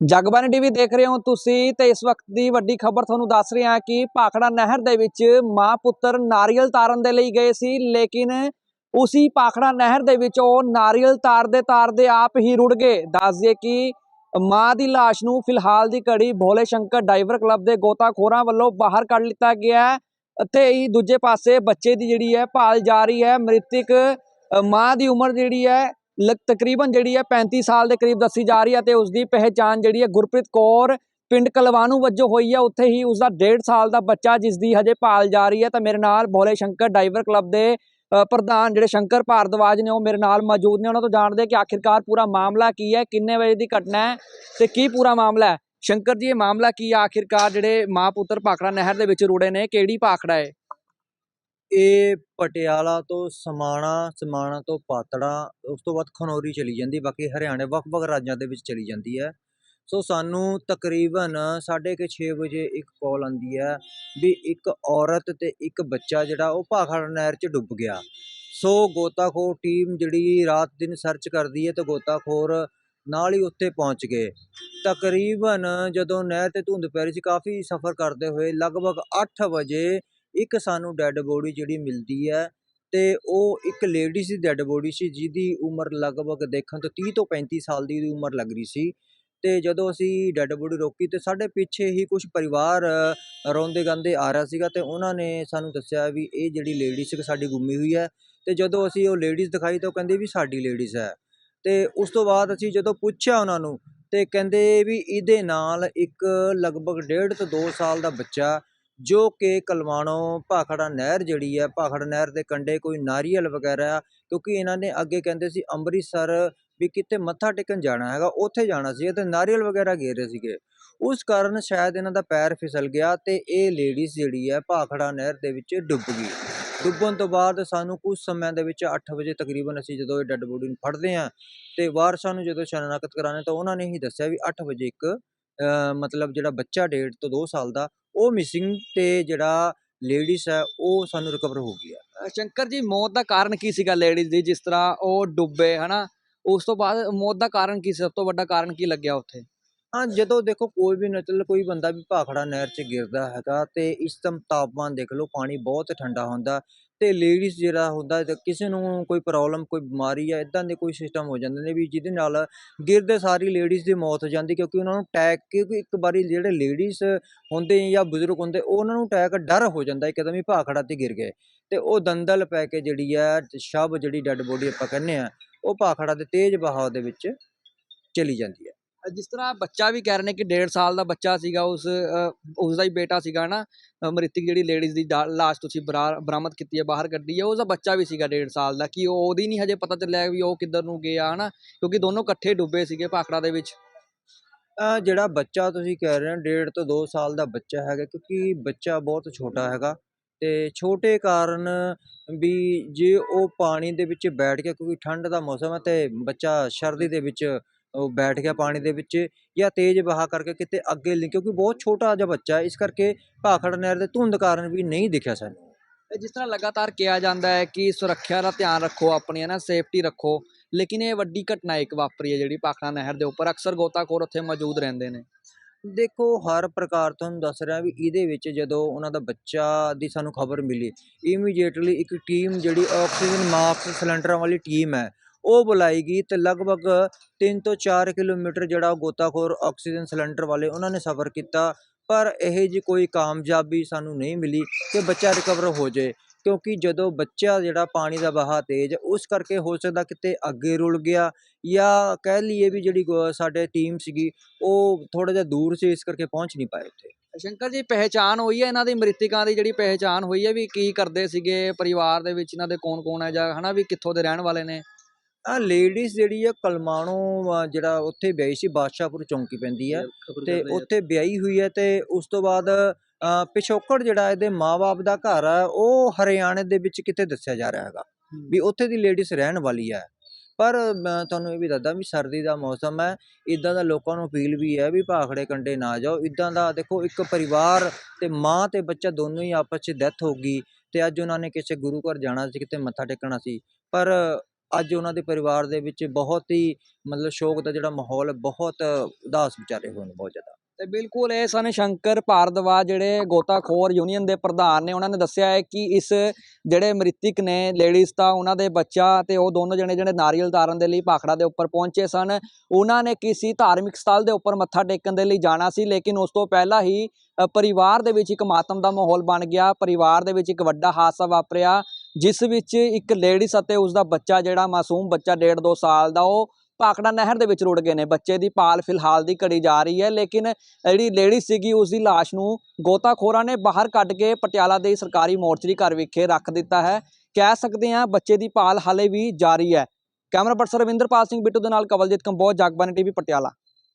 Jagbani TV ਦੇਖ ਰਹੇ ਹੋ ਤੁਸੀਂ ਤੇ ਇਸ ਵਕਤ ਦੀ ਵੱਡੀ ਖਬਰ ਤੁਹਾਨੂੰ ਦੱਸ ਰਹੇ ਹਾਂ ਕਿ ਭਾਖੜਾ ਨਹਿਰ ਦੇ ਵਿੱਚ ਮਾਂ ਪੁੱਤਰ ਨਾਰੀਅਲ ਤਾਰਨ ਦੇ ਲਈ ਗਏ ਸੀ, ਲੇਕਿਨ ਉਸੀ ਭਾਖੜਾ ਨਹਿਰ ਦੇ ਵਿੱਚ ਉਹ ਨਾਰੀਅਲ ਤਾਰਦੇ ਤਾਰਦੇ ਆਪ ਹੀ ਰੁੜ ਗਏ। ਦੱਸ ਦਈਏ ਕਿ ਮਾਂ ਦੀ ਲਾਸ਼ ਨੂੰ ਫਿਲਹਾਲ ਦੀ ਘੜੀ ਭੋਲੇ ਸ਼ੰਕਰ ਡਾਈਵਰ ਕਲੱਬ ਦੇ ਗੋਤਾਖੋਰਾਂ ਵੱਲੋਂ ਬਾਹਰ ਕੱਢ ਲਿੱਤਾ ਗਿਆ ਅਤੇ ਹੀ ਦੂਜੇ ਪਾਸੇ ਬੱਚੇ ਦੀ ਜਿਹੜੀ ਹੈ ਭਾਲ ਜਾ ਰਹੀ ਹੈ, ਮ੍ਰਿਤਕ ਮਾਂ ਦੀ ਉਮਰ ਜਿਹੜੀ ਹੈ ਤਕਰੀਬਨ ਜਿਹੜੀ ਹੈ 35 ਸਾਲ ਦੇ ਕਰੀਬ ਦੱਸੀ ਜਾ ਰਹੀ ਹੈ ਤੇ ਉਸ ਦੀ ਪਹਿਚਾਣ ਜਿਹੜੀ ਹੈ ਗੁਰਪ੍ਰੀਤ ਕੌਰ ਪਿੰਡ ਕਲਵਾਨੂ ਵਜੋਂ ਹੋਈ ਹੈ। ਉੱਥੇ ਹੀ ਉਸ ਦਾ 1.5 ਸਾਲ ਦਾ ਬੱਚਾ ਜਿਸ ਦੀ ਹਜੇ ਭਾਲ ਜਾਰੀ ਹੈ ਤਾਂ ਮੇਰੇ ਨਾਲ ਭੋਲੇ ਸ਼ੰਕਰ ਡਾਈਵਰ ਕਲੱਬ ਦੇ ਪ੍ਰਧਾਨ ਜਿਹੜੇ ਸ਼ੰਕਰ ਭਾਰਦਵਾਜ ਨੇ ਉਹ ਮੇਰੇ ਨਾਲ ਮੌਜੂਦ ਨੇ। ਉਹਨਾਂ ਤੋਂ ਜਾਣਦੇ ਕਿ ਆਖਿਰਕਾਰ ਪੂਰਾ ਮਾਮਲਾ ਕੀ ਹੈ, ਕਿੰਨੇ ਵਜੇ ਦੀ ਘਟਨਾ ਹੈ ਤੇ ਕੀ ਪੂਰਾ ਮਾਮਲਾ ਹੈ? ਸ਼ੰਕਰ ਜੀ, ਇਹ ਮਾਮਲਾ ਕੀ ਹੈ? ਆਖਿਰਕਾਰ ਜਿਹੜੇ ਮਾਂ ਪੁੱਤਰ ਭਾਖੜਾ ਨਹਿਰ ਦੇ ਵਿੱਚ ਰੁੜੇ ਨੇ, ਕਿਹੜੀ ਭਾਖੜਾ ਹੈ? ਇਹ ਪਟਿਆਲਾ ਤੋਂ ਸਮਾਣਾ ਸਮਾਣਾ ਤੋਂ ਪਾਤੜਾ, ਉਸ ਤੋਂ ਬਾਅਦ ਖਨੌਰੀ ਚਲੀ ਜਾਂਦੀ, ਬਾਕੀ ਹਰਿਆਣੇ, ਵੱਖ-ਵੱਖ ਰਾਜਾਂ ਦੇ ਵਿੱਚ ਚਲੀ ਜਾਂਦੀ ਹੈ। ਸੋ ਸਾਨੂੰ ਤਕਰੀਬਨ 6:30 ਵਜੇ ਇੱਕ ਕਾਲ ਆਂਦੀ ਹੈ ਵੀ ਇੱਕ ਔਰਤ ਤੇ ਇੱਕ ਬੱਚਾ ਜਿਹੜਾ ਉਹ ਭਾਖੜਾ ਨਹਿਰ 'ਚ ਡੁੱਬ ਗਿਆ। ਸੋ ਗੋਤਾਖੋਰ ਟੀਮ ਜਿਹੜੀ ਰਾਤ ਦਿਨ ਸਰਚ ਕਰਦੀ ਹੈ ਤੇ ਗੋਤਾਖੋਰ ਨਾਲ ਹੀ ਉੱਥੇ ਪਹੁੰਚ ਗਏ। ਤਕਰੀਬਨ ਜਦੋਂ ਨਹਿਰ ਤੇ ਧੁੰਦ ਪੈ ਰਹੀ ਸੀ, ਕਾਫੀ ਸਫ਼ਰ ਕਰਦੇ ਹੋਏ ਲਗਭਗ 8 ਵਜੇ ਇੱਕ ਸਾਨੂੰ ਡੈੱਡ ਬੋਡੀ ਜਿਹੜੀ ਮਿਲਦੀ ਹੈ ਤੇ ਉਹ ਇੱਕ ਲੇਡੀ ਸੀ ਡੈੱਡ ਬੋਡੀ ਸੀ, ਜਿਹਦੀ ਉਮਰ ਲਗਭਗ ਦੇਖਣ ਤੋਂ 30 ਤੋਂ 35 ਸਾਲ ਦੀ ਉਮਰ ਲੱਗ ਰਹੀ ਸੀ ਤੇ ਜਦੋਂ ਅਸੀਂ ਡੈੱਡ ਬੋਡੀ ਰੋਕੀ ਤੇ ਸਾਡੇ ਪਿੱਛੇ ਹੀ ਕੁਝ ਪਰਿਵਾਰ ਰੋਂਦੇ ਗਾਂਦੇ ਆ ਰਿਹਾ ਸੀਗਾ ਤੇ ਉਹਨਾਂ ਨੇ ਸਾਨੂੰ ਦੱਸਿਆ ਵੀ ਇਹ ਜਿਹੜੀ ਲੇਡੀ ਸੀ ਸਾਡੀ ਗੁੰਮੀ ਹੋਈ ਹੈ ਤੇ ਜਦੋਂ ਅਸੀਂ ਉਹ ਲੇਡੀਜ਼ ਦਿਖਾਈ ਤਾਂ ਉਹ ਕਹਿੰਦੇ ਵੀ ਸਾਡੀ ਲੇਡੀਜ਼ ਹੈ ਤੇ ਉਸ ਤੋਂ ਬਾਅਦ ਅਸੀਂ ਜਦੋਂ ਪੁੱਛਿਆ ਉਹਨਾਂ ਨੂੰ ਤੇ ਕਹਿੰਦੇ ਵੀ ਇਹਦੇ ਨਾਲ ਇੱਕ ਲਗਭਗ ਡੇਢ ਤੋਂ 2 ਸਾਲ ਦਾ ਬੱਚਾ ਜੋ ਕਿ ਕਲਵਾਣੋ ਭਾਖੜਾ ਨਹਿਰ ਜਿਹੜੀ ਹੈ ਭਾਖੜਾ ਨਹਿਰ ਦੇ ਕੰਢੇ ਕੋਈ ਨਾਰੀਅਲ ਵਗੈਰਾ ਕਿਉਂਕਿ ਇਹਨਾਂ ਨੇ ਅੱਗੇ ਕਹਿੰਦੇ ਸੀ ਅੰਮ੍ਰਿਤਸਰ ਵੀ ਕਿਤੇ ਮੱਥਾ ਟੇਕਣ ਜਾਣਾ ਹੈਗਾ, ਉੱਥੇ ਜਾਣਾ ਸੀ ਤੇ ਨਾਰੀਅਲ ਵਗੈਰਾ ਗੇਰ ਰਹੇ ਸੀਗੇ। ਉਸ ਕਾਰਨ ਸ਼ਾਇਦ ਇਹਨਾਂ ਦਾ ਪੈਰ ਫਿਸਲ ਗਿਆ ਤੇ ਇਹ ਲੇਡੀਜ਼ ਜਿਹੜੀ ਹੈ ਭਾਖੜਾ ਨਹਿਰ ਦੇ ਵਿੱਚ ਡੁੱਬ ਗਈ। ਡੁੱਬਣ ਤੋਂ ਬਾਅਦ ਸਾਨੂੰ ਕੁਝ ਸਮੇਂ ਦੇ ਵਿੱਚ 8 ਵਜੇ ਤਕਰੀਬਨ ਅਸੀਂ ਜਦੋਂ ਇਹ ਡੈੱਡ ਬੋਡੀ ਨੂੰ ਫੜਦੇ ਹਾਂ ਤੇ ਵਾਰਸਾਂ ਨੂੰ ਜਦੋਂ ਸ਼ਨਾਖਤ ਕਰਾਣੇ ਤਾਂ ਉਹਨਾਂ ਨੇ ਹੀ ਦੱਸਿਆ ਵੀ 8 ਵਜੇ ਇੱਕ ਮਤਲਬ ਜਿਹੜਾ ਬੱਚਾ ਡੇਢ ਤੋਂ 2 ਸਾਲ ਦਾ ਉਹ ਮਿਸਿੰਗ ਤੇ ਜਿਹੜਾ ਲੇਡੀਜ਼ ਹੈ ਉਹ ਸਾਨੂੰ ਰਿਕਵਰ ਹੋ ਗਈ ਹੈ। ਸ਼ੰਕਰ ਜੀ ਮੌਤ ਦਾ ਕਾਰਨ ਕੀ ਸੀਗਾ ਲੇਡੀਜ਼ ਦੀ ਜਿਸ ਤਰ੍ਹਾਂ ਉਹ ਡੁੱਬੇ ਹਨਾ? ਉਸ ਤੋਂ ਬਾਅਦ ਮੌਤ ਦਾ ਕਾਰਨ ਕੀ ਸੀ? ਸਭ ਤੋਂ ਵੱਡਾ ਕਾਰਨ ਕੀ ਲੱਗਿਆ ਉੱਥੇ? ਹਾਂ ਜਦੋਂ ਦੇਖੋ ਕੋਈ ਵੀ ਨਚਲ ਕੋਈ ਬੰਦਾ ਵੀ ਭਾਖੜਾ ਨਹਿਰ 'ਚ ਗਿਰਦਾ ਹੈਗਾ ਤੇ ਇਸ ਟਾਈਮ ਤਾਪਮਾਨ ਦੇਖ ਲਓ ਪਾਣੀ ਬਹੁਤ ਠੰਡਾ ਹੁੰਦਾ। ਤੇ ਲੇਡੀਜ਼ ਜਿਹੜਾ ਹੁੰਦਾ, ਤੇ ਕਿਸੇ ਨੂੰ ਕੋਈ ਪ੍ਰੋਬਲਮ ਕੋਈ ਬਿਮਾਰੀ ਆ ਇਦਾਂ ਦੇ ਕੋਈ ਸਿਸਟਮ ਹੋ ਜਾਂਦੇ ਨੇ ਵੀ ਜਿਹਦੇ ਨਾਲ ਗਿਰਦੇ ਸਾਰੀ ਲੇਡੀਜ਼ ਦੀ ਮੌਤ ਹੋ ਜਾਂਦੀ, ਕਿਉਂਕਿ ਉਹਨਾਂ ਨੂੰ ਅਟੈਕ ਕਿਉਂਕਿ ਇੱਕ ਵਾਰੀ ਜਿਹੜੇ ਲੇਡੀਜ਼ ਹੁੰਦੇ ਜਾਂ ਬਜ਼ੁਰਗ ਹੁੰਦੇ, ਉਹਨਾਂ ਨੂੰ ਅਟੈਕ ਡਰ ਹੋ ਜਾਂਦਾ ਇੱਕਦਮ ਹੀ ਭਾਖੜਾ ਤੇ ਗਿਰ ਗਏ। ਤੇ ਉਹ ਦੰਦਲ ਪੈ ਕੇ ਜਿਹੜੀ ਆ ਸ਼ਬ ਜਿਹੜੀ ਡੈੱਡ ਬੋਡੀ ਆਪਾਂ ਕਹਿੰਦੇ ਆ, ਉਹ ਭਾਖੜਾ ਦੇ ਤੇਜ਼ ਬਹਾਅ ਦੇ ਵਿੱਚ ਚਲੀ ਜਾਂਦੀ ਹੈ ਜਿਸ ਤਰ੍ਹਾਂ ਬੱਚਾ ਵੀ ਕਹਿ ਰਹੇ ਨੇ ਕਿ 1.5 ਸਾਲ ਦਾ ਬੱਚਾ ਸੀਗਾ, ਉਸ ਉਸ ਦਾ ਹੀ ਬੇਟਾ ਸੀਗਾ ਨਾ ਮ੍ਰਿਤਕ ਜਿਹੜੀ ਲੇਡੀਜ਼ ਦੀ ਡਾ- ਲਾਸ਼ ਤੁਸੀਂ ਬਰਾ- ਬਰਾਮਦ ਕੀਤੀ ਹੈ, ਬਾਹਰ ਕੱਢੀ ਹੈ ਉਸ ਬੱਚਾ ਵੀ ਸੀਗਾ 1.5 ਸਾਲ ਦਾ, ਕਿ ਉਹ ਉਹਦੀ ਨਹੀਂ ਹਜੇ ਪਤਾ ਚੱਲਿਆ ਵੀ ਉਹ ਕਿੱਧਰ ਨੂੰ ਗਿਆ, ਹਨਾ, ਕਿਉਂਕਿ ਦੋਨੋਂ ਇਕੱਠੇ ਡੁੱਬੇ ਸੀਗੇ ਭਾਖੜਾ ਦੇ ਵਿੱਚ। ਜਿਹੜਾ ਬੱਚਾ ਤੁਸੀਂ ਕਹਿ ਰਹੇ ਹੋ, ਡੇਢ ਤੋਂ 2 ਸਾਲ ਦਾ ਬੱਚਾ ਹੈਗਾ, ਕਿਉਂਕਿ ਬੱਚਾ ਬਹੁਤ ਛੋਟਾ ਹੈਗਾ, ਤੇ ਛੋਟੇ ਕਾਰਨ ਵੀ ਜੇ ਉਹ ਪਾਣੀ ਦੇ ਵਿੱਚ ਬੈਠ ਕੇ, ਕਿਉਂਕਿ ਠੰਡ ਦਾ ਮੌਸਮ ਹੈ ਤੇ ਬੱਚਾ ਸਰਦੀ ਦੇ ਵਿੱਚ ਉਹ ਬੈਠ ਗਿਆ ਪਾਣੀ ਦੇ ਵਿੱਚ ਜਾਂ ਤੇਜ਼ ਵਹਾਅ ਕਰਕੇ ਕਿਤੇ ਅੱਗੇ ਨਹੀਂ ਕਿਉਂਕਿ ਬਹੁਤ ਛੋਟਾ ਜਿਹਾ ਬੱਚਾ ਇਸ ਕਰਕੇ ਭਾਖੜ ਨਹਿਰ ਦੇ ਧੁੰਦ ਕਾਰਨ ਵੀ ਨਹੀਂ ਦਿਖਿਆ ਸਾਨੂੰ। ਜਿਸ ਤਰ੍ਹਾਂ ਲਗਾਤਾਰ ਕਿਹਾ ਜਾਂਦਾ ਹੈ ਕਿ ਸੁਰੱਖਿਆ ਦਾ ਧਿਆਨ ਰੱਖੋ ਆਪਣੀ ਹੈ ਨਾ ਸੇਫਟੀ ਰੱਖੋ ਲੇਕਿਨ ਇਹ ਵੱਡੀ ਘਟਨਾ ਇੱਕ ਵਾਪਰੀ ਹੈ ਜਿਹੜੀ ਭਾਖੜਾ ਨਹਿਰ ਦੇ ਉੱਪਰ। ਅਕਸਰ ਗੋਤਾਖੋਰ ਉੱਥੇ ਮੌਜੂਦ ਰਹਿੰਦੇ ਨੇ। ਦੇਖੋ ਹਰ ਪ੍ਰਕਾਰ ਤੁਹਾਨੂੰ ਦੱਸ ਰਿਹਾ ਵੀ ਇਹਦੇ ਵਿੱਚ ਜਦੋਂ ਉਹਨਾਂ ਦਾ ਬੱਚਾ ਦੀ ਸਾਨੂੰ ਖਬਰ ਮਿਲੀ ਇਮੀਡੀਏਟਲੀ ਇੱਕ ਟੀਮ ਜਿਹੜੀ ਆਕਸੀਜਨ ਮਾਸਕ ਸਿਲੰਡਰਾਂ ਵਾਲੀ ਟੀਮ ਹੈ ਉਹ ਬੁਲਾਈ ਗਈ ਤੇ ਲਗਭਗ 3 ਤੋਂ 4 ਕਿਲੋਮੀਟਰ ਜਿਹੜਾ ਉਹ ਗੋਤਾਖੋਰ ਆਕਸੀਜਨ ਸਿਲੰਡਰ ਵਾਲੇ ਉਹਨਾਂ ਨੇ ਸਫ਼ਰ ਕੀਤਾ, ਪਰ ਇਹ ਜੀ ਕੋਈ ਕਾਮਯਾਬੀ ਸਾਨੂੰ ਨਹੀਂ ਮਿਲੀ ਕਿ ਬੱਚਾ ਰਿਕਵਰ ਹੋ ਜਾਏ, ਕਿਉਂਕਿ ਜਦੋਂ ਬੱਚਾ ਜਿਹੜਾ ਪਾਣੀ ਦਾ ਬਹਾ ਤੇਜ਼, ਉਸ ਕਰਕੇ ਹੋ ਸਕਦਾ ਕਿਤੇ ਅੱਗੇ ਰੁਲ ਗਿਆ ਜਾਂ ਕਹਿ ਲਈਏ ਵੀ ਜਿਹੜੀ ਗੋ- ਸਾਡੇ ਟੀਮ ਸੀਗੀ, ਉਹ ਥੋੜਾ ਜਿਹਾ ਦੂਰ ਸੀ, ਇਸ ਕਰਕੇ ਪਹੁੰਚ ਨਹੀਂ ਪਾਏ ਉੱਥੇ। ਸ਼ੰਕਰ ਜੀ ਪਹਿਚਾਨ ਹੋਈ ਹੈ ਇਹਨਾਂ ਦੀ, ਮ੍ਰਿਤਕਾਂ ਦੀ ਜਿਹੜੀ ਪਹਿਚਾਨ ਹੋਈ ਹੈ ਵੀ ਕੀ ਕਰਦੇ ਸੀਗੇ, ਪਰਿਵਾਰ ਦੇ ਵਿੱਚ ਇਹਨਾਂ ਦੇ ਕੌਣ ਕੌਣ ਹੈ ਜਾਂ ਹਨਾ ਵੀ ਕਿੱਥੋਂ ਦੇ ਰਹਿਣ ਵਾਲੇ ਨੇ? ਆ ਲੇਡੀਜ਼ ਜਿਹੜੀ ਆ ਕਲਮਾਣੋ ਜਿਹੜਾ ਉੱਥੇ ਵਿਆਹੀ ਸੀ ਬਾਦਸ਼ਾਹਪੁਰ ਚੌਂਕੀ ਪੈਂਦੀ ਹੈ ਤੇ ਉੱਥੇ ਵਿਆਹੀ ਹੋਈ ਹੈ ਤੇ ਉਸ ਤੋਂ ਬਾਅਦ ਪਿਛੋਕੜ ਜਿਹੜਾ ਇਹਦੇ ਮਾਪੇ ਦਾ ਘਰ ਹੈ ਉਹ ਹਰਿਆਣੇ ਦੇ ਵਿੱਚ ਕਿਤੇ ਦੱਸਿਆ ਜਾ ਰਿਹਾ ਹੈਗਾ ਵੀ ਉੱਥੇ ਦੀ ਲੇਡੀਜ਼ ਰਹਿਣ ਵਾਲੀ ਹੈ ਪਰ ਮੈਂ ਤੁਹਾਨੂੰ ਇਹ ਵੀ ਦੱਸਦਾ ਵੀ ਸਰਦੀ ਦਾ ਮੌਸਮ ਹੈ ਇਦਾਂ ਦਾ ਲੋਕਾਂ ਨੂੰ ਅਪੀਲ ਵੀ ਹੈ ਵੀ ਭਾਖੜੇ ਕੰਡੇ ਨਾ ਜਾਓ। ਇਦਾਂ ਦਾ ਦੇਖੋ ਇੱਕ ਪਰਿਵਾਰ ਤੇ ਮਾਂ ਤੇ ਬੱਚਾ ਦੋਨੋਂ ਹੀ ਆਪਸ 'ਚ ਡੈਥ ਹੋ ਗਈ ਤੇ ਅੱਜ ਉਹਨਾਂ ਨੇ ਕਿਸੇ ਗੁਰੂ ਘਰ ਜਾਣਾ ਸੀ ਕਿਤੇ ਮੱਥਾ ਟੇਕਣਾ ਸੀ। ਪਰ ਅੱਜ ਉਹਨਾਂ ਦੇ ਪਰਿਵਾਰ ਦੇ ਵਿੱਚ ਬਹੁਤ ਹੀ ਮਤਲਬ ਸ਼ੋਕ ਦਾ ਜਿਹੜਾ ਮਾਹੌਲ ਬਹੁਤ ਉਦਾਸ ਵਿਚਾਰੇ ਹੋਏ ਨੇ ਬਹੁਤ ਜ਼ਿਆਦਾ। ਤੇ ਬਿਲਕੁਲ ਇਹ ਸਨ ਸ਼ੰਕਰ ਭਾਰਦਵਾ ਜਿਹੜੇ ਗੋਤਾਖੋਰ ਯੂਨੀਅਨ ਦੇ ਪ੍ਰਧਾਨ ਨੇ, ਉਹਨਾਂ ਨੇ ਦੱਸਿਆ ਹੈ ਕਿ ਇਸ ਜਿਹੜੇ ਮ੍ਰਿਤਕ ਨੇ ਲੇਡੀਜ਼ ਤਾਂ ਉਹਨਾਂ ਦੇ ਬੱਚਾ ਤੇ ਉਹ ਦੋਨੋਂ ਜਣੇ ਜਿਹੜੇ ਨਾਰੀਅਲ ਤਾਰਨ ਦੇ ਲਈ ਭਾਖੜਾ ਦੇ ਉੱਪਰ ਪਹੁੰਚੇ ਸਨ। ਉਹਨਾਂ ਨੇ ਕਿਸੇ ਧਾਰਮਿਕ ਸਥਲ ਦੇ ਉੱਪਰ ਮੱਥਾ ਟੇਕਣ ਦੇ ਲਈ ਜਾਣਾ ਸੀ, ਲੇਕਿਨ ਉਸ ਤੋਂ ਪਹਿਲਾਂ ਹੀ ਪਰਿਵਾਰ ਦੇ ਵਿੱਚ ਇੱਕ ਮਾਤਮ ਦਾ ਮਾਹੌਲ ਬਣ ਗਿਆ। ਪਰਿਵਾਰ ਦੇ ਵਿੱਚ ਇੱਕ ਵੱਡਾ ਹਾਦਸਾ ਵਾਪਰਿਆ। ਜਿਸ ਵਿੱਚ ਇੱਕ ਲੇਡੀਜ਼ ਅਤੇ ਉਸ ਦਾ ਬੱਚਾ ਜਿਹੜਾ ਮਾਸੂਮ ਬੱਚਾ ਡੇਢ 2 ਸਾਲ ਦਾ, ਉਹ ਭਾਖੜਾ ਨਹਿਰ ਦੇ ਵਿੱਚ ਰੁੜ ਗਏ ਨੇ। ਬੱਚੇ ਦੀ ਭਾਲ ਫਿਲਹਾਲ ਦੀ ਘੜੀ ਜਾ ਰਹੀ ਹੈ, ਲੇਕਿਨ ਜਿਹੜੀ ਲੇਡੀ ਸੀਗੀ ਉਸ ਦੀ ਲਾਸ਼ ਨੂੰ ਗੋਤਾਖੋਰਾਂ ਨੇ ਬਾਹਰ ਕੱਢ ਕੇ ਪਟਿਆਲਾ ਦੇ ਸਰਕਾਰੀ ਮੋਰਚਰੀ ਘਰ ਵਿਖੇ ਰੱਖ ਦਿੱਤਾ ਹੈ। ਕਹਿ ਸਕਦੇ ਹਾਂ, ਬੱਚੇ ਦੀ ਭਾਲ ਹਾਲੇ ਵੀ ਜਾਰੀ ਹੈ। ਕੈਮਰਾ ਪਰਸਨ ਰਵਿੰਦਰਪਾਲ ਸਿੰਘ ਬਿੱਟੂ ਦੇ ਨਾਲ ਕਵਲਜੀਤ ਕੰਬੋਜ, ਜਗਬਾਨੀ ਟੀਵੀ, ਪਟਿਆਲਾ।